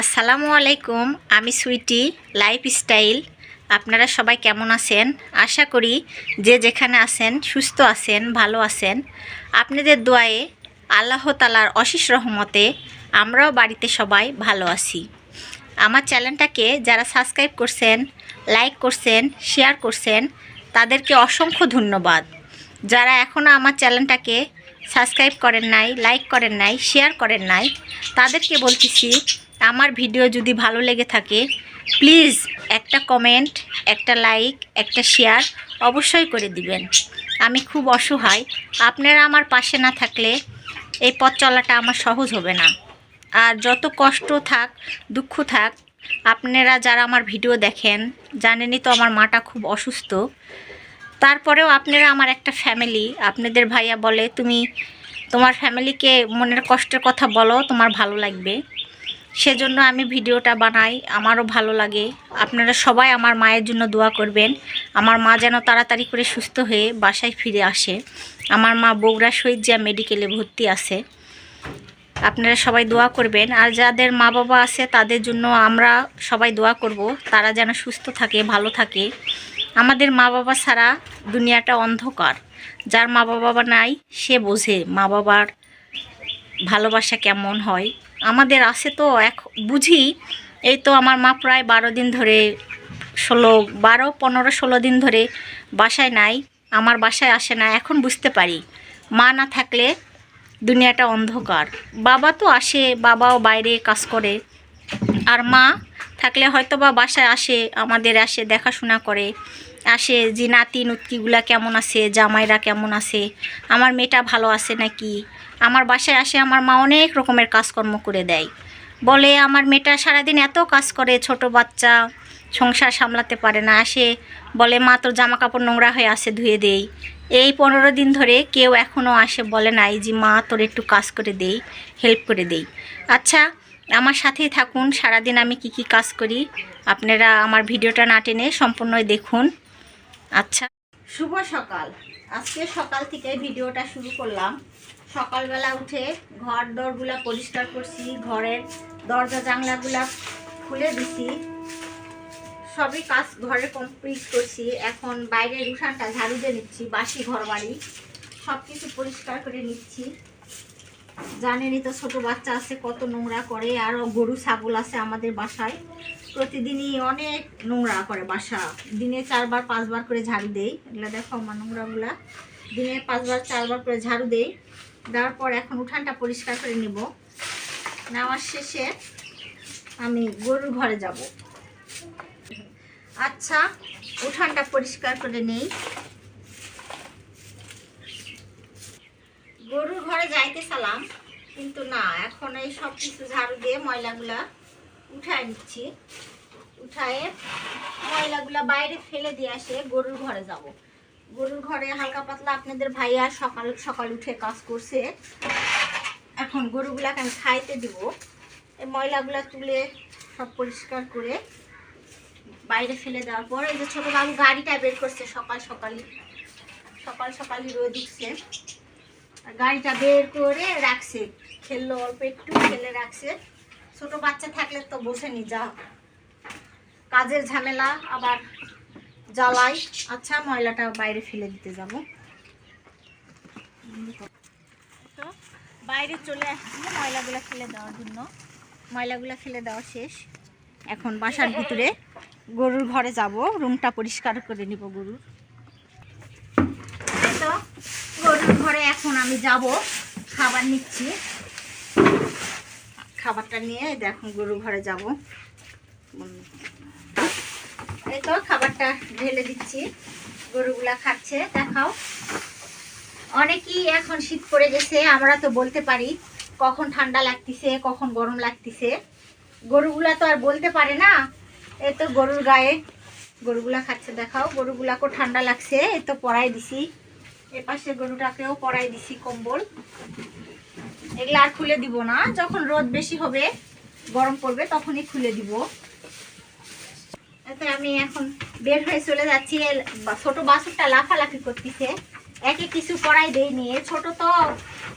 আসসালামু আলাইকুম, আমি সুইটি লাইফ স্টাইল আপনারা সবাই কেমন আছেন? আশা করি যে যেখানে আছেন, সুস্থ আছেন, ভালো আছেন। আপনাদের দোয়ায়ে আল্লাহ তালার অশেষ রহমতে আমরাও বাড়িতে সবাই ভালো আছি। আমার চ্যানেলটাকে যারা সাবস্ক্রাইব করছেন, লাইক করছেন, শেয়ার করছেন, তাদেরকে অসংখ্য ধন্যবাদ। যারা এখনও আমার চ্যানেলটাকে সাবস্ক্রাইব করেন নাই, লাইক করেন নাই, শেয়ার করেন নাই, তাদেরকে বলতেছি, আমার ভিডিও যদি ভালো লেগে থাকে, প্লিজ একটা কমেন্ট, একটা লাইক, একটা শেয়ার অবশ্যই করে দিবেন। আমি খুব অসহায়। আপনারা আমার পাশে না থাকলে এই পথ চলাটা আমার সহজ হবে না। আর যত কষ্ট থাক, দুঃখ থাক, আপনারা যারা আমার ভিডিও দেখেন, জানেনই তো আমার মাটা খুব অসুস্থ। তারপরেও আপনারা আমার একটা ফ্যামিলি আপনাদের ভাইয়া বলে, তুমি তোমার ফ্যামিলিকে মনের কষ্টের কথা বলো, তোমার ভালো লাগবে। সেজন্য আমি ভিডিওটা বানাই, আমারও ভালো লাগে। আপনারা সবাই আমার মায়ের জন্য দোয়া করবেন। আমার মা যেন তাড়াতাড়ি করে সুস্থ হয়ে বাসায় ফিরে আসে। আমার মা বগুড়া শহীদ মেডিকেলে ভর্তি আছে। আপনারা সবাই দোয়া করবেন। আর যাদের মা বাবা আছে, তাদের জন্য আমরা সবাই দোয়া করব। তারা যেন সুস্থ থাকে, ভালো থাকে। আমাদের মা বাবা ছাড়া দুনিয়াটা অন্ধকার। যার মা বাবা নাই, সে বোঝে মা বাবার ভালোবাসা কেমন হয়। আমাদের আছে তো এক, বুঝি? এই তো আমার মা প্রায় বারো দিন ধরে ষোলো, বারো, পনেরো, ষোলো দিন ধরে বাসায় নাই, আমার বাসায় আসে না, এখন বুঝতে পারি। মা না থাকলে দুনিয়াটা অন্ধকার। বাবা তো আসে, বাবাও বাইরে কাজ করে। আর মা থাকলে হয়তো বা বাসায় আসে, আমাদের আসে, দেখাশোনা করে। আসে যে, নাতি নুতকিগুলা কেমন আছে, জামাইরা কেমন আছে, আমার মেয়েটা ভালো আছে নাকি? আমার বাসায় আসে, আমার মা অনেক রকমের কাজকর্ম করে দেয়। বলে, আমার মেয়েটা সারাদিন এত কাজ করে, ছোট বাচ্চা, সংসার সামলাতে পারে না। আসে, বলে, মা, তোর জামা কাপড় নোংরা হয়ে আসে ধুয়ে দেই। এই পনেরো দিন ধরে কেউ এখনও আসে, বলে নাই যে, মা, তোর একটু কাজ করে দেই হেল্প করে দেই। আচ্ছা আমার সাথেই থাকুন। সারাদিন আমি কি কি কাজ করি, আপনারা আমার ভিডিওটা না টেনে সম্পূর্ণই দেখুন। আচ্ছা। শুভ সকাল। আজকে সকাল থেকে ভিডিওটা শুরু করলাম। সকালবেলা উঠে ঘর দরগুলা পরিষ্কার করছি, ঘরের দরজা জানলাগুলা খুলে দিছি। সবই কাজ ঘরে কমপ্লিট করছি। এখন বাইরের উঠানটা ঝাড়ু দিয়ে নিচ্ছি, বাসি ঘর বাড়ি সব কিছু পরিষ্কার করে নিচ্ছি। জানেনই তো ছোট বাচ্চা আছে, কত নোংরা করে। আর গরু, ছাগল আছে আমাদের বাসায়। প্রতিদিনই অনেক নোংরা করে বাসা। দিনে চারবার, পাঁচবার করে ঝাড়ু দেই। এগুলো দেখো আমার নোংরাগুলা। দিনে পাঁচবার, চারবার করে ঝাড়ু দেই। দেওয়ার পর এখন উঠানটা পরিষ্কার করে নেব। নেওয়ার শেষে আমি গরুর ঘরে যাব। আচ্ছা উঠানটা পরিষ্কার করে নেই। গরুর ঘরে যাইতে সালাম কিন্তু না, এখন এই সব কিছু ঝাড়ু দিয়ে ময়লাগুলা উঠায় নিচ্ছি। উঠায়ে ময়লাগুলা বাইরে ফেলে দিয়ে আসে গরুর ঘরে যাব। গরুর ঘরে হালকা পাতলা আপনাদের ভাইয়া সকাল সকাল উঠে কাজ করছে। এখন গরুগুলাকে আমি খাইতে দিব। এই ময়লাগুলা তুলে সব পরিষ্কার করে বাইরে ফেলে দেওয়ার পর এই যে ছোটো বাবু গাড়িটা বের করছে সকাল সকালই। সকাল সকালই রোদ উঠছে। গাড়িটা বের করে রাখছে। খেললো অল্প একটু, খেলে রাখছে। ছোট বাচ্চা থাকলে তো বসে নি যা। কাজের ঝামেলা, আবার জ্বালাই। আচ্ছা ময়লাটা বাইরে ফেলে দিতে যাব। তো বাইরে চলে আসছি, ময়লাগুলো ফেলে দেওয়ার জন্য। ময়লাগুলো ফেলে দেওয়া শেষ। এখন বাসার ভিতরে গরুর ঘরে যাব। রুমটা পরিষ্কার করে নিব গরুর এই তো গরুর ঘরে এখন আমি যাব, খাবার নিচ্ছি। খাবারটা নিয়ে দেখুন গরু ঘরে যাব। এই তো খাবারটা ঢেলে দিচ্ছি। গরুগুলা খাচ্ছে, দেখাও। অনেকই এখন শীত পড়ে গেছে, আমরা তো বলতে পারি, কখন ঠান্ডা লাগতেছে, কখন গরম লাগতেছে। গরুগুলা তো আর বলতে পারে না। এই তো গরুর গায়ে গরুগুলা খাচ্ছে, দেখাও। গরুগুলাকেও ঠান্ডা লাগছে, এই তো পরাই দিছি। এ পাশে গরুটাকেও পরাই দিছি কম্বল। এগুলো আর খুলে দিব না। যখন রোদ বেশি হবে, গরম পড়বে, তখনই খুলে দিব। এতে আমি এখন বের হয়ে চলে যাচ্ছি। ছোট বাছুরটা লাফালাফি করতেছে। একে কিছু পড়াই দেই নিয়ে ছোট তো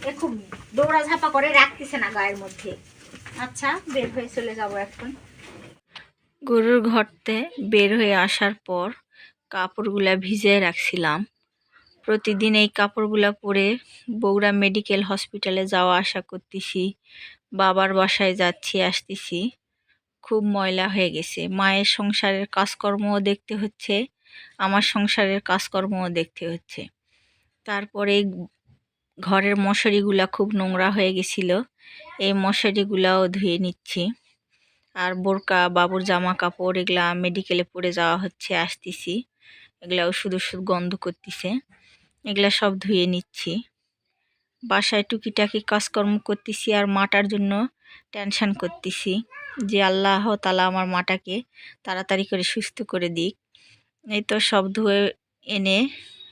এ খুব দৌড়া ঝাপা করে রাখতেছে না গায়ের মধ্যে। আচ্ছা বের হয়ে চলে যাব এখন। গরুর ঘরতে বের হয়ে আসার পর কাপড়গুলা ভিজিয়ে রাখছিলাম। প্রতিদিন এই কাপড়গুলা পরে বগুড়া মেডিকেল হসপিটালে যাওয়া আসা করতেছি, বাবার বাসায় যাচ্ছি, আসতেছি। খুব ময়লা হয়ে গেছে। মায়ের সংসারের কাজকর্মও দেখতে হচ্ছে, আমার সংসারের কাজকর্মও দেখতে হচ্ছে। তারপরে ঘরের মশারিগুলা খুব নোংরা হয়ে গেছিল, এই মশারিগুলাও ধুয়ে নিচ্ছি। আর বোরকা, বাবুর জামা কাপড় এগুলা মেডিকেলে পরে যাওয়া হচ্ছে, আসতেছি। এগুলা শুধু শুধু গন্ধ করতেছে। এগুলা সব ধুয়ে নিচ্ছি। বাসায় টুকিটাকি কাজকর্ম করতেছি আর মাটার জন্য টেনশান করতেছি যে আল্লাহ তালা আমার মাটাকে তাড়াতাড়ি করে সুস্থ করে দিক। এই তো সব ধুয়ে এনে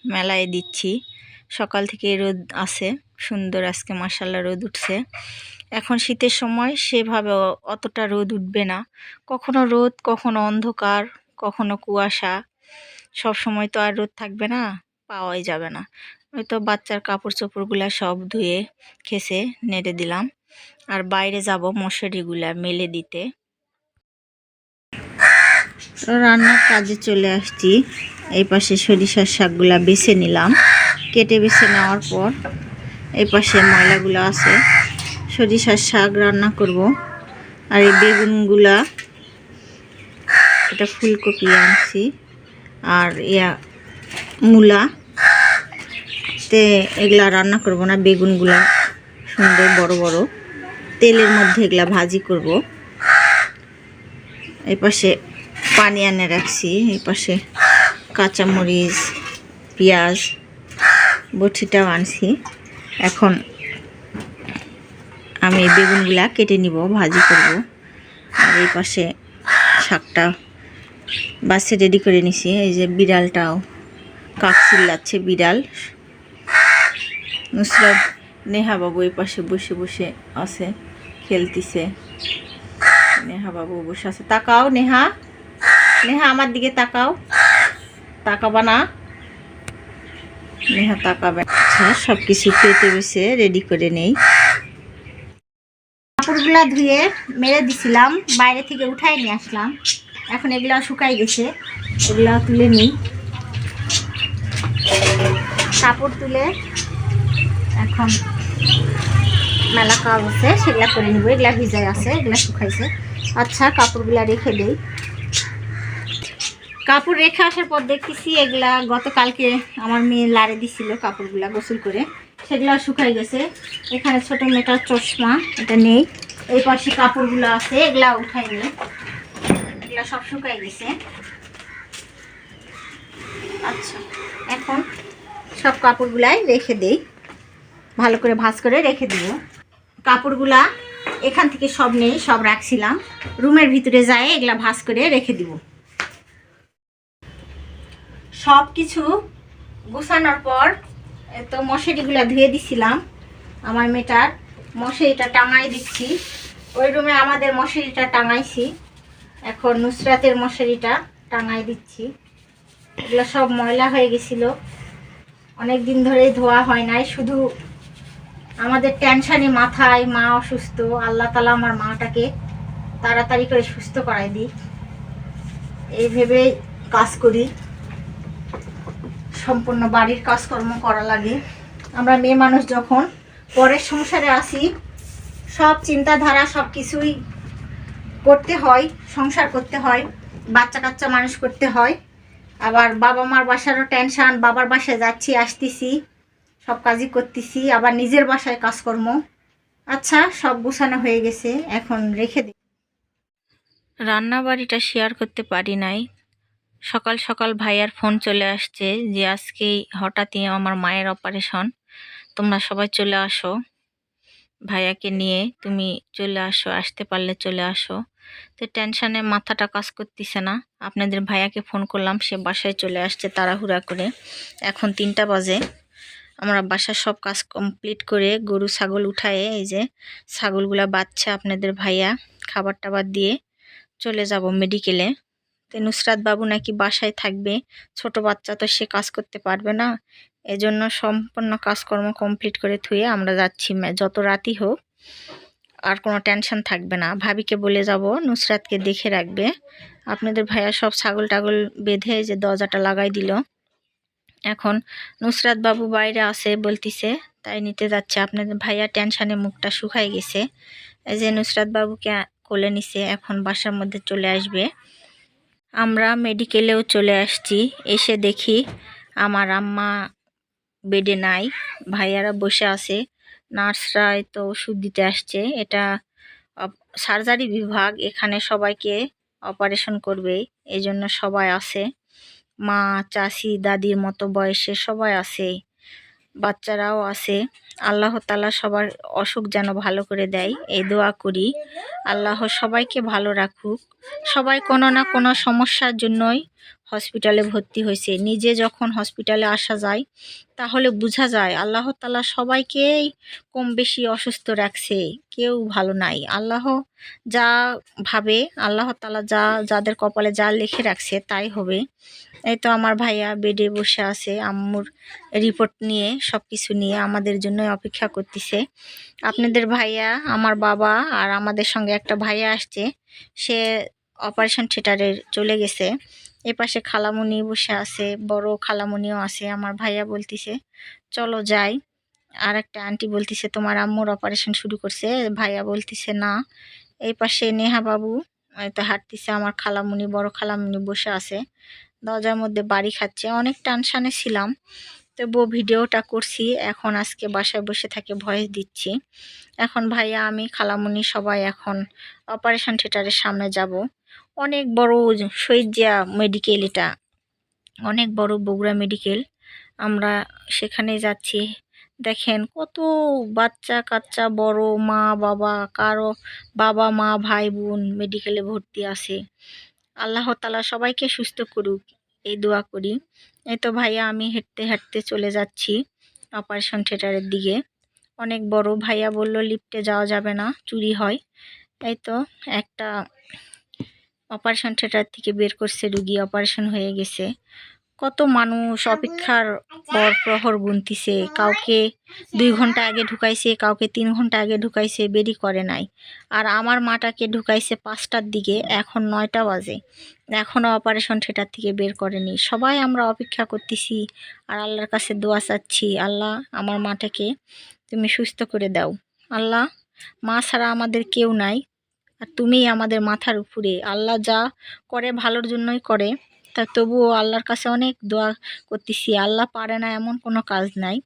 মেলায় দিচ্ছি। সকাল থেকে রোদ আছে, সুন্দর আজকে মাসাল্লা রোদ উঠছে। এখন শীতের সময় সেভাবে অতটা রোদ উঠবে না। কখনো রোদ, কখনো অন্ধকার, কখনো কুয়াশা। সব সময় তো আর রোদ থাকবে না। পাওয়াই যাবে না। ওই তো বাচ্চার কাপড় চোপড়গুলা সব ধুয়ে, খেসে নেড়ে দিলাম। আর বাইরে যাব মশারিগুলা মেলে দিতে। রান্নার কাজে চলে আসছি। এই পাশে সরিষার শাকগুলা বেছে নিলাম। কেটে বেছে নেওয়ার পর এই পাশে ময়লাগুলো আছে। সরিষার শাক রান্না করব। আর এই বেগুনগুলা, এটা ফুলকপি আনছি। আর ইয়া, মূলা। তে এগুলা রান্না করব না, বেগুনগুলা সুন্দর বড় বড়। তেলের মধ্যে এগুলা ভাজি করব। এই পাশে পানি আনে রাখছি, এই পাশে কাঁচামরিচ, পেঁয়াজ, বটিটাও আনছি। এখন আমি বেগুনগুলা কেটে নিব, ভাজি করব। আর এই পাশে শাকটা বাসে রেডি করে নিছি, এই যে বিড়ালটাও। কাক চিল্লাচ্ছে বিড়াল। নুসরাত নেহা বাবু এই পাশে বসে বসে আছে, খেলতিছে। নেহা বাবু বসে আছে। তাকাও নেহা। নেহা, আমার দিকে তাকাও। তাকাবা না। নেহা তাকাবে আচ্ছা সব কিছু কেটে বেছে রেডি করে নেই। কাপড়গুলা ধুয়ে মেরে দিছিলাম, বাইরে থেকে উঠাই নিয়ে আসলাম। এখন এগুলা শুকাই গেছে, এগুলা তুলে নিই। কাপড় তুলে এখন মেলা কাজ আছে সেগুলা করে নিব, এগুলা ভিজাই আছে, এগুলা শুকাইছে। আচ্ছা কাপড়গুলা রেখে দেই। কাপড় রেখে আসার পর দেখতেছি এগুলা গতকালকে আমার মেয়ে লাড়ে দিছিল কাপড়গুলা গোসল করে, সেগুলা শুকাই গেছে। এখানে ছোট মেয়েটার চশমা, এটা নেই। এই পাশে কাপড়গুলো আছে, এগুলা উঠাই নেই এগুলা সব শুকাই গেছে। আচ্ছা এখন সব কাপড়গুলাই রেখে দেই। ভালো করে ভাঁজ করে রেখে দিব। কাপড়গুলা এখান থেকে সব নেই, সব রাখছিলাম। রুমের ভিতরে যায় এগুলা ভাঁজ করে রেখে দিব। সব কিছু গুছানোর পর তো মশারিগুলো ধুয়ে দিছিলাম। আমার মেয়েটার মশারিটা টাঙাই দিচ্ছি। ওই রুমে আমাদের মশারিটা টাঙাইছি। এখন নুসরাতের মশারিটা টাঙাই দিচ্ছি। এগুলো সব ময়লা হয়ে গেছিল। অনেক দিন ধরেই ধোয়া হয় নাই, শুধু আমাদের টেনশানে মাথায়, মা অসুস্থ, আল্লাহ তালা আমার মাটাকে তাড়াতাড়ি করে সুস্থ করাই দিই এই ভেবে কাজ করি। সম্পূর্ণ বাড়ির কাজকর্ম করা লাগে। আমরা মেয়ে মানুষ যখন, পরের সংসারে আসি, সব চিন্তাধারা সব কিছুই করতে হয়, সংসার করতে হয় বাচ্চা কাচ্চা মানুষ করতে হয়। আবার বাবা মার বাসারও টেনশান বাবার বাসায় যাচ্ছি, আসতেছি। সব কাজই করতেছি, আবার নিজের বাসায় কাজকর্ম। আচ্ছা সব গুছানো হয়ে গেছে, এখন রেখে দিই রান্না বাড়িটা শেয়ার করতে পারি নাই। সকাল সকাল ভাইয়ার ফোন চলে আসছে যে, আজকেই হঠাৎই আমার মায়ের অপারেশন তোমরা সবাই চলে আসো। ভাইয়াকে নিয়ে তুমি চলে আসো, আসতে পারলে চলে আসো। তো টেনশানে মাথাটা কাজ করতেছে না। আপনাদের ভাইয়াকে ফোন করলাম, সে বাসায় চলে আসছে তাড়াহুড়া করে। এখন তিনটা বাজে। আমরা বাসার সব কাজ কমপ্লিট করে গরু, ছাগল উঠায়ে এই যে ছাগলগুলা বাচ্চা আপনাদের ভাইয়া খাবার টাবার দিয়ে চলে যাব মেডিকেলে তো নুসরাত বাবু নাকি বাসায় থাকবে, ছোট বাচ্চা তো সে কাজ করতে পারবে না। এজন্য সম্পূর্ণ কাজকর্ম কমপ্লিট করে থুয়ে আমরা যাচ্ছি যত রাতই হোক, আর কোনো টেনশন থাকবে না। ভাবিকে বলে যাব, নুসরাতকে দেখে রাখবে। আপনাদের ভাইয়া সব ছাগল টাগল বেঁধে যে দরজাটা লাগাই দিল। এখন নুসরাত বাবু বাইরে আছে বলতিছে, তাই নিতে যাচ্ছে। আপনাদের ভাইয়া টেনশানে মুখটা শুকাই গেছে। এই যে নুসরাত বাবুকে কোলে নিছে, এখন বাসার মধ্যে চলে আসবে। আমরা মেডিকেলেও চলে আসছি। এসে দেখি আমার আম্মা বেডে নাই, ভাইয়ারা বসে আছে। নার্সরা তো ওষুধ দিতে আসছে। এটা সার্জারি বিভাগ, এখানে সবাইকে অপারেশন করবে এই জন্য সবাই আছে। মা চাষি দাদির মতো বয়সে সবাই আছে বাচ্চারাও আছে আল্লাহ তালা সবার অসুখ যেন ভালো করে দেয়, এই দোয়া করি। আল্লাহ সবাইকে ভালো রাখুক। সবাই কোনো না কোনো সমস্যার জন্যই হসপিটালে ভর্তি হয়েছে। নিজে যখন হসপিটালে আসা যায়, তাহলে বোঝা যায় আল্লাহ তালা সবাইকেই কম বেশি অসুস্থ রাখছে, কেউ ভালো নাই। আল্লাহ যা ভাবে, আল্লাহ তালা যা, যাদের কপালে যা লিখে রাখছে তাই হবে। এই তো আমার ভাইয়া বেডে বসে আছে, আম্মুর রিপোর্ট নিয়ে সব কিছু নিয়ে আমাদের জন্য অপেক্ষা করতেছে। আপনাদের ভাইয়া, আমার বাবা আর আমাদের সঙ্গে একটা ভাইয়া আসছে, সে অপারেশন থিয়েটারে চলে গেছে। এ পাশে খালামুনি বসে আছে, বড় খালামুনিও আছে, আমার ভাইয়া বলতিছে, চলো যাই। আর একটা আন্টি বলতিছে, তোমার আম্মুর অপারেশন শুরু করছে। ভাইয়া বলতিছে, না। এই পাশে নেহা বাবু তো হাঁটতিছে, আমার খালামুনি, বড় খালামুনি বসে আছে। দরজার মধ্যে বাড়ি খাচ্ছে। অনেক টানসানে ছিলাম তবুও ভিডিওটা করছি। এখন আজকে বাসায় বসে থাকে ভয়েস দিচ্ছি। এখন ভাইয়া, আমি, খালামুনি সবাই এখন অপারেশন থিয়েটারের সামনে যাব। অনেক বড় শহীদিয়া মেডিকেল এটা। অনেক বড় বগুড়া মেডিকেল আমরা সেখানে যাচ্ছি। দেখেন কত বাচ্চা কাচ্চা, বড় মা, বাবা, কারও বাবা, মা, ভাই, বোন মেডিকেলে ভর্তি আছে। আল্লাহ তালা সবাইকে সুস্থ করুক, এই দোয়া করি। এই তো ভাইয়া আমি হেঁটতে হাঁটতে চলে যাচ্ছি অপারেশন থিয়েটারের দিকে। অনেক বড় ভাইয়া বলল লিফটে যাওয়া যাবে না, চুরি হয়। এই তো একটা অপারেশন থিয়েটার থেকে বের করছে রুগী, অপারেশন হয়ে গেছে। কত মানুষ অপেক্ষার পর প্রহর গুনতিছে, কাউকে দুই ঘণ্টা আগে ঢুকাইছে, কাউকে তিন ঘণ্টা আগে ঢুকাইছে বেরি করে নাই। আর আমার মাটাকে ঢুকাইছে পাঁচটার দিকে, এখন নয়টা বাজে। এখনও অপারেশন থিয়েটার থেকে বের করেনি। সবাই আমরা অপেক্ষা করতেছি, আর আল্লাহর কাছে দোয়া চাচ্ছি, আল্লাহ আমার মাটাকে তুমি সুস্থ করে দাও। আল্লাহ, মা ছাড়া আমাদের কেউ নাই। আর তুমিই আমাদের মাথার উপরে। আল্লাহ যা করে ভালোর জন্যই করে। তা তবুও আল্লাহর কাছে অনেক দোয়া করতেছি। আল্লাহ পারে না এমন কোনো কাজ নাই।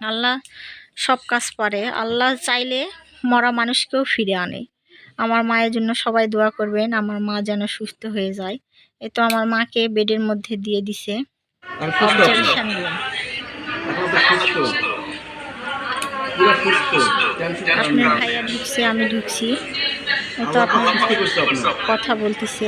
আল্লাহ সব কাজ পারে। আল্লাহ চাইলে মরা মানুষকেও ফিরে আনে। আমার মায়ের জন্য সবাই দোয়া করবেন। আমার মা যেন সুস্থ হয়ে যায়। এ তো আমার মাকে বেডের মধ্যে দিয়ে দিছে। আপনার ভাইয়া ঢুকছে আমি ঢুকছি। তো আপনার কথা বলতেছে।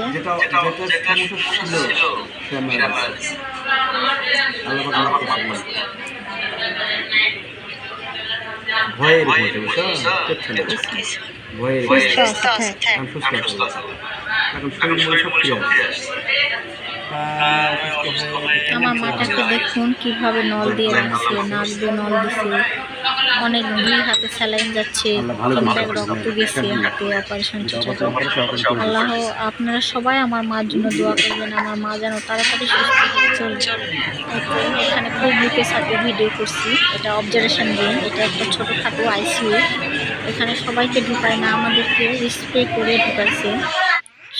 আমার মাটাকে দেখুন কীভাবে নল দিয়ে রাখছে নাক দিয়ে নল দিছে। অনেক দুই হাতে স্যালাইন যাচ্ছে রক্ত গেছে হাতে অপারেশন আল্লাহ আপনারা সবাই আমার মার জন্য দোয়া করবেন আমার মা যেন তাড়াতাড়ি সুস্থ এখানে ফেসবুকে সাথে ভিডিও করছি। এটা অবজারভেশন রুম এটা একটা ছোটোখাটো আইসিইউ এখানে সবাইকে ঢুকায় না আমাদেরকে স্প্রে করে ঢুকাইছে।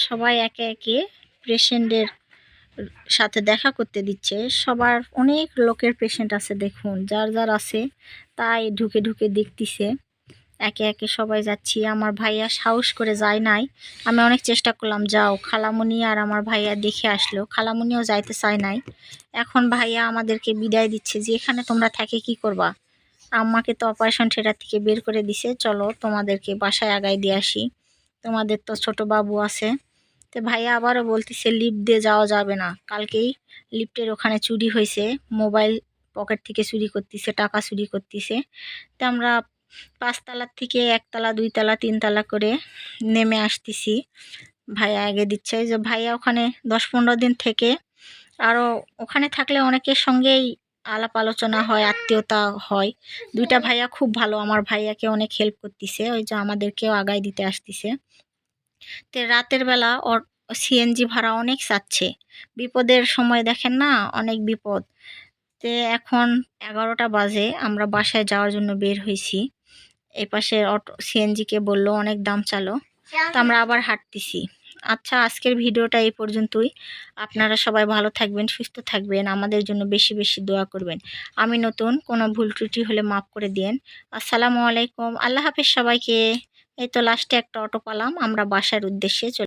সবাই একে একে পেশেন্টের সাথে দেখা করতে দিচ্ছে। সবার অনেক লোকের পেশেন্ট আছে দেখুন যার যার আছে। তাই ঢুকে ঢুকে দেখতিছে। একে একে সবাই যাচ্ছি। আমার ভাইয়া সাহস করে যায় নাই। আমি অনেক চেষ্টা করলাম, যাও, খালামুনি আর আমার ভাইয়া দেখে আসলো। খালামুনিও যাইতে চায় নাই। এখন ভাইয়া আমাদেরকে বিদায় দিচ্ছে যে, এখানে তোমরা থাকে কি করবা? আম্মাকে তো অপারেশন থিয়েটার থেকে বের করে দিছে। চলো, তোমাদেরকে বাসায় আগায় দিয়ে আসি। তোমাদের তো ছোট বাবু আছে। তো ভাইয়া আবারও বলতেছে, লিফট দিয়ে যাওয়া যাবে না। কালকেই লিফটের ওখানে চুরি হয়েছে মোবাইল পকেট থেকে চুরি করতেছে, টাকা চুরি করতেছে। তো আমরা পাঁচতলার থেকে একতলা, দুইতলা, তিনতলা করে নেমে আসতেছি। ভাইয়া আগে দিচ্ছে যে, ভাইয়া, ওখানে দশ পনেরো দিন থেকে আরও ওখানে থাকলে অনেকের সঙ্গেই আলাপ আলোচনা হয়, আত্মীয়তা হয়। দুইটা ভাইয়া খুব ভালো, আমার ভাইয়াকে অনেক হেল্প করতেছে, ওই যে আমাদেরকেও আগায় দিতে আসতেছে। তো রাতের বেলা ওর সিএনজি ভাড়া অনেক চাচ্ছে। বিপদের সময় দেখেন না, অনেক বিপদ। তে এখন এগারোটা বাজে, আমরা বাসায় যাওয়ার জন্য বের হয়েছি। এই পাশে অটো, সিএনজিকে বলল অনেক দাম চালো। তো আমরা আবার হাঁটতেছি। আচ্ছা আজকের ভিডিওটা এই পর্যন্তই। আপনারা সবাই ভালো থাকবেন, সুস্থ থাকবেন, আমাদের জন্য বেশি বেশি দোয়া করবেন। আমি নতুন, কোনো ভুল ত্রুটি হলে মাফ করে দিন আসসালামু আলাইকুম, আল্লাহ হাফেজ সবাইকে। এই তো লাস্টে একটা অটো পালাম, আমরা বাসার উদ্দেশ্যে চলে